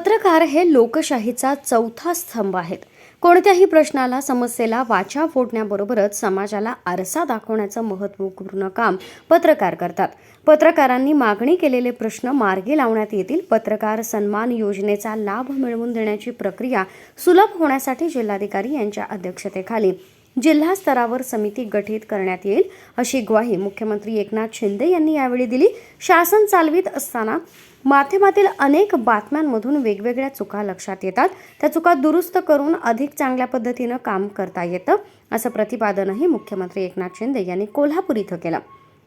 पत्रकार हे लोकशाहीचा चौथा स्तंभ आहेत. कोणत्याही प्रश्नाला समस्येला वाचा फोडण्याबरोबरच समाजाला आरसा दाखवण्याचं महत्त्वपूर्ण काम पत्रकार करतात. पत्रकारांनी मागणी केलेले प्रश्न मार्गी लावण्यात येतील. पत्रकार सन्मान योजनेचा लाभ मिळवून देण्याची प्रक्रिया सुलभ होण्यासाठी जिल्हाधिकारी यांच्या अध्यक्षतेखाली जिल्हा स्तरावर समिती गठीत करण्यात येईल अशी ग्वाही मुख्यमंत्री एकनाथ शिंदे यांनी यावेळी दिली. शासन चालवित असताना माध्यमातील अनेक बातम्यांमधून वेगवेगळ्या चुका लक्षात येतात. त्या चुका दुरुस्त करून अधिक चांगल्या पद्धतीनं काम करता येतं असं प्रतिपादनही मुख्यमंत्री एकनाथ शिंदे यांनी कोल्हापूर इथं केलं.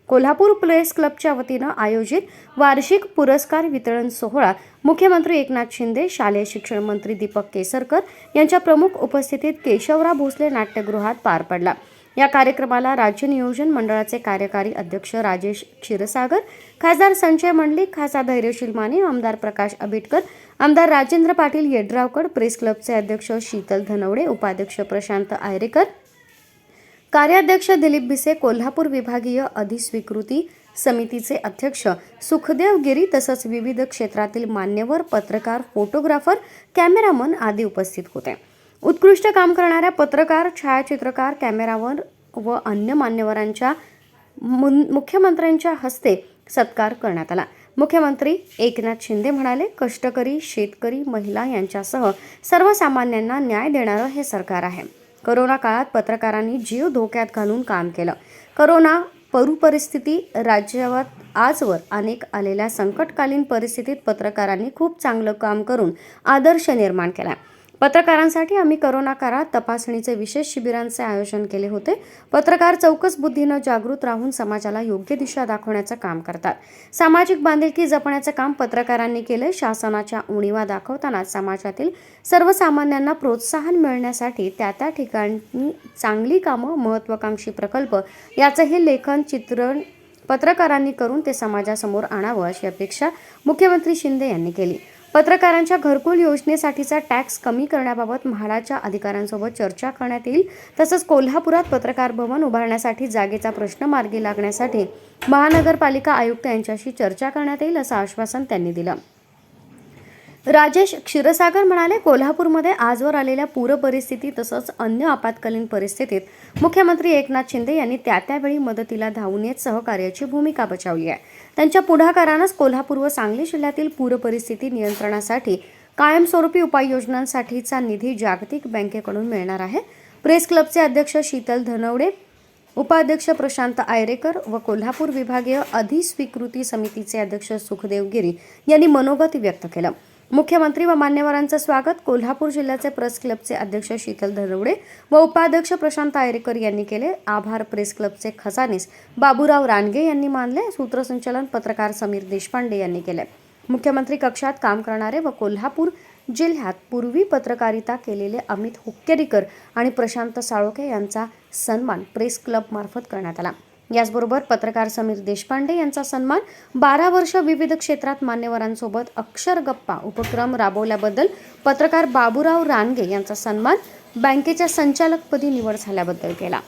कोल्हापूर प्रेस क्लबच्या वतीनं आयोजित वार्षिक पुरस्कार वितरण सोहळा मुख्यमंत्री एकनाथ शिंदे शालेय शिक्षण मंत्री दीपक केसरकर यांच्या प्रमुख उपस्थितीत केशवराव भोसले नाट्यगृहात पार पडला. या कार्यक्रमाला राज्य नियोजन मंडळाचे कार्यकारी अध्यक्ष राजेश क्षीरसागर खासदार संजय मंडलिक खासदार धैर्यशील माने आमदार प्रकाश आंबेडकर आमदार राजेंद्र पाटील येड्रावकर प्रेस क्लबचे अध्यक्ष शीतल धनवडे उपाध्यक्ष प्रशांत आयरेकर कार्याध्यक्ष दिलीप भिसे कोल्हापूर विभागीय अधिस्वीकृती समितीचे अध्यक्ष सुखदेव गिरी तसंच विविध क्षेत्रातील मान्यवर पत्रकार फोटोग्राफर कॅमेरामन आदी उपस्थित होते. उत्कृष्ट काम करणाऱ्या पत्रकार छायाचित्रकार कॅमेरावर व अन्य मान्यवरांच्या मुन- मुख्यमंत्र्यांच्या हस्ते सत्कार करण्यात आला. मुख्यमंत्री एकनाथ शिंदे म्हणाले कष्टकरी शेतकरी महिला यांच्यासह सर्वसामान्यांना न्याय देणारं हे सरकार आहे. करोना काळात पत्रकारांनी जीव धोक्यात घालून काम केलं. करोना परू परिस्थिती राज्यावर आजवर अनेक आलेल्या संकटकालीन परिस्थितीत पत्रकारांनी खूप चांगलं काम करून आदर्श निर्माण केला. पत्रकारांसाठी आम्ही करोना काळात तपासणीचे विशेष शिबिरांचे आयोजन केले होते. पत्रकार चौकस बुद्धीनं जागृत राहून समाजाला योग्य दिशा दाखवण्याचं काम करतात. सामाजिक बांधिलकी जपण्याचं काम पत्रकारांनी केले शासनाच्या उणीवा दाखवताना समाजातील सर्वसामान्यांना प्रोत्साहन मिळण्यासाठी त्या त्या ठिकाणी चांगली कामं महत्त्वाकांक्षी प्रकल्प याचंही लेखन चित्रण पत्रकारांनी करून ते समाजासमोर आणावं अशी अपेक्षा मुख्यमंत्री शिंदे यांनी केली. पत्रकारांच्या घरकुल योजनेसाठीचा टॅक्स कमी करण्याबाबत म्हाडाच्या अधिकाऱ्यांसोबत चर्चा करण्यात येईल. तसंच कोल्हापुरात पत्रकार भवन उभारण्यासाठी जागेचा प्रश्न मार्गी लागण्यासाठी महानगरपालिका आयुक्त यांच्याशी चर्चा करण्यात येईल असं आश्वासन त्यांनी दिलं. राजेश क्षीरसागर म्हणाले कोल्हापूरमध्ये आजवर आलेल्या पूर परिस्थिती तसंच अन्य आपत्कालीन परिस्थितीत मुख्यमंत्री एकनाथ शिंदे यांनी त्या त्यावेळी मदतीला धावून येत सहकार्याची भूमिका बजावली आहे. त्यांच्या पुढाकारानंच कोल्हापूर व सांगली जिल्ह्यातील पूर परिस्थिती नियंत्रणासाठी कायमस्वरूपी उपाययोजनांसाठीचा निधी जागतिक बँकेकडून मिळणार आहे. प्रेस क्लबचे अध्यक्ष शीतल धनवडे उपाध्यक्ष प्रशांत आयरेकर व कोल्हापूर विभागीय अधिस्वीकृती समितीचे अध्यक्ष सुखदेव गिरी यांनी मनोगत व्यक्त केलं. मुख्यमंत्री व मान्यवरांचं स्वागत कोल्हापूर जिल्ह्याचे प्रेस क्लबचे अध्यक्ष शीतल धनवडे व उपाध्यक्ष प्रशांत आयरेकर यांनी केले. आभार प्रेस क्लबचे खजानीस बाबूराव रानगे यांनी मानले. सूत्रसंचालन पत्रकार समीर देशपांडे यांनी केले. मुख्यमंत्री कक्षात काम करणारे व कोल्हापूर जिल्ह्यात पूर्वी पत्रकारिता केलेले अमित हुक्केरीकर आणि प्रशांत साळोखे यांचा सन्मान प्रेस क्लबमार्फत करण्यात आला. याचबरोबर पत्रकार समीर देशपांडे यांचा सन्मान बारा वर्ष विविध क्षेत्रात मान्यवरांसोबत अक्षर गप्पा उपक्रम राबवल्याबद्दल पत्रकार बाबूराव रानगे यांचा सन्मान बँकेच्या संचालकपदी निवड झाल्याबद्दल केला.